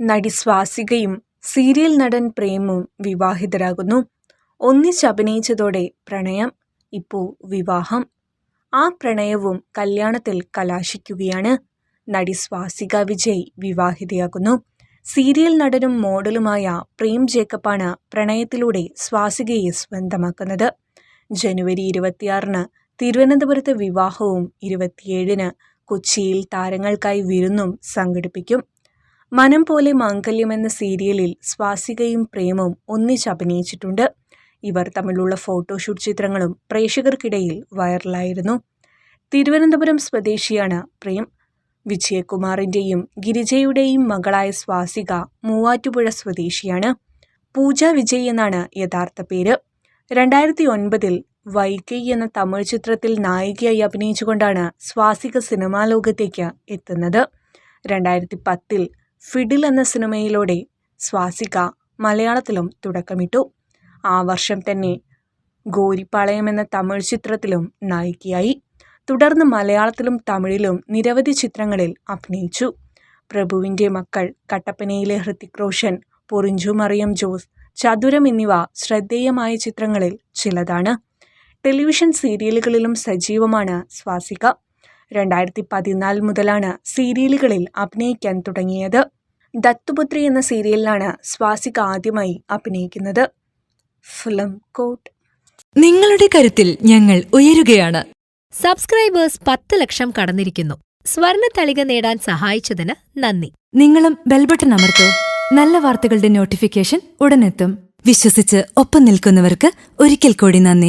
നടി സ്വാസികയും സീരിയൽ നടൻ പ്രേമും വിവാഹിതരാകുന്നു. ഒന്നിച്ചഭിനയിച്ചതോടെ പ്രണയം ഇപ്പോൾ വിവാഹം. ആ പ്രണയവും കല്യാണത്തിൽ കലാശിക്കുകയാണ്. നടി സ്വാസിക വിജയ് വിവാഹിതയാകുന്നു. സീരിയൽ നടനും മോഡലുമായ പ്രേം ജേക്കബാണ് പ്രണയത്തിലൂടെ സ്വാസികയെ സ്വന്തമാക്കുന്നത്. ജനുവരി ഇരുപത്തിയാറിന് തിരുവനന്തപുരത്ത് വിവാഹവും ഇരുപത്തിയേഴിന് കൊച്ചിയിൽ താരങ്ങൾക്കായി വിരുന്നും സംഘടിപ്പിക്കും. മനം പോലെ മാംഗല്യം എന്ന സീരിയലിൽ സ്വാസികയും പ്രേമവും ഒന്നിച്ച് അഭിനയിച്ചിട്ടുണ്ട്. ഇവർ തമ്മിലുള്ള ഫോട്ടോഷൂട്ട് ചിത്രങ്ങളും പ്രേക്ഷകർക്കിടയിൽ വൈറലായിരുന്നു. തിരുവനന്തപുരം സ്വദേശിയാണ് പ്രേം. വിജയകുമാറിന്റെയും ഗിരിജയുടെയും മകളായ സ്വാസിക മൂവാറ്റുപുഴ സ്വദേശിയാണ്. പൂജ വിജയ് എന്നാണ് യഥാർത്ഥ പേര്. രണ്ടായിരത്തി ഒൻപതിൽ വൈകൈ എന്ന തമിഴ് ചിത്രത്തിൽ നായികയായി അഭിനയിച്ചുകൊണ്ടാണ് സ്വാസിക സിനിമാ ലോകത്തേക്ക് എത്തുന്നത്. രണ്ടായിരത്തി പത്തിൽ ഫിഡിൽ എന്ന സിനിമയിലൂടെ സ്വാസിക മലയാളത്തിലും തുടക്കമിട്ടു. ആ വർഷം തന്നെ ഗോരിപ്പാളയം എന്ന തമിഴ് ചിത്രത്തിലും നായികയായി. തുടർന്ന് മലയാളത്തിലും തമിഴിലും നിരവധി ചിത്രങ്ങളിൽ അഭിനയിച്ചു. പ്രഭുവിന്റെ മക്കൾ കട്ടപ്പനയിലെ ഹൃത്തിക് റോഷൻ പൊറിഞ്ചു മറിയം ജോസ് ചതുരം എന്നിവ ശ്രദ്ധേയമായ ചിത്രങ്ങളിൽ ചിലതാണ്. ടെലിവിഷൻ സീരിയലുകളിലും സജീവമാണ് സ്വാസിക. രണ്ടായിരത്തി പതിനാല് മുതലാണ് സീരിയലുകളിൽ അഭിനയിക്കാൻ തുടങ്ങിയത്. ദത്തുപുത്രി എന്ന സീരിയലിലാണ് സ്വാസിക ആദ്യമായി അഭിനയിക്കുന്നത്. Film court. നിങ്ങളുടെ കരുത്തിൽ ഞങ്ങൾ ഉയരുകയാണ്. സബ്സ്ക്രൈബേഴ്സ് പത്ത് ലക്ഷം കടന്നിരിക്കുന്നു. സ്വർണ തളിക നേടാൻ സഹായിച്ചതിന് നന്ദി. നിങ്ങളും ബെൽബട്ടൺ അമർത്തോ. നല്ല വാർത്തകളുടെ നോട്ടിഫിക്കേഷൻ ഉടനെത്തും. വിശ്വസിച്ച് ഒപ്പം നിൽക്കുന്നവർക്ക് ഒരിക്കൽ കൂടി നന്ദി.